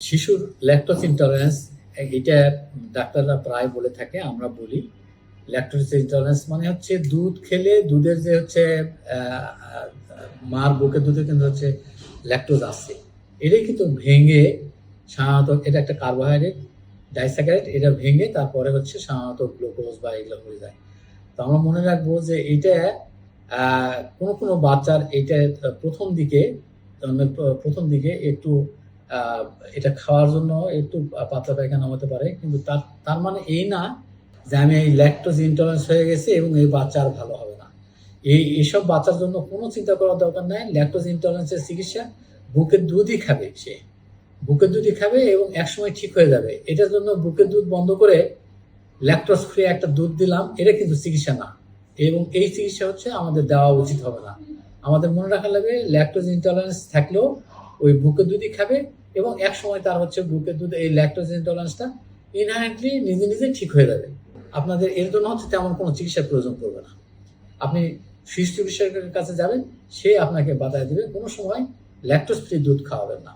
শিশুর lactose intolerance এটা ডাক্তাররা প্রায় বলে থাকে, আমরা বলি। ল্যাকটোজ ইন্টলারেন্স মানে হচ্ছে দুধ খেলে দুধের যে হচ্ছে মার বুকে দুধে কিন্তু হচ্ছে ল্যাকটোজ আছে। এটাই কিন্তু ভেঙে সাধারণত, এটা একটা কার্বোহাইড্রেট ডাইস্যাকারাইড এটা ভেঙে তারপরে হচ্ছে সাধারণত গ্লুকোজ বা এগুলো হয়ে যায়। তো আমরা মনে রাখব যে এটা কোনো কোনো বাচ্চার এটা প্রথম দিকে প্রথম দিকে একটু এটা খাওয়ার জন্য একটু পাতলা পায়খানা হতে পারে, কিন্তু তার তার মানে এই না যে আমি এই ল্যাকটোজ ইন্টলারেন্স হয়ে গেছি এবং এই বাচ্চা আর ভালো হবে না। এই এইসব বাচ্চার জন্য কোনো চিন্তা করার দরকার নাই ল্যাকটোজ ইন্টলারেন্সের চিকিৎসা বুকের দুধই খাবে সে। বুকের দুধই খাবে এবং একসময় ঠিক হয়ে যাবে। এটার জন্য বুকের দুধ বন্ধ করে ল্যাকটোজ ফ্রি একটা দুধ দিলাম, এটা কিন্তু চিকিৎসা না। এবং এই চিকিৎসা হচ্ছে আমাদের দেওয়া উচিত হবে না। আমাদের মনে রাখা লাগবে ল্যাকটোজ ইন্টলারেন্স থাকলেও ওই বুকের দুধই খাবে এবং এক সময় তার হচ্ছে বুকের দুধ এই ল্যাকটোজ ইন্টলারেন্সটা ইনহারেন্টলি নিজে নিজে ঠিক হয়ে যাবে। আপনাদের এর জন্য হচ্ছে তেমন কোনো চিকিৎসার প্রয়োজন পড়বে না। আপনি শিশু চিকিৎসকের কাছে যাবেন, সে আপনাকে বাতায় দেবে, কোনো সময় ল্যাকটোজ ফ্রি দুধ খাওয়াবেন না।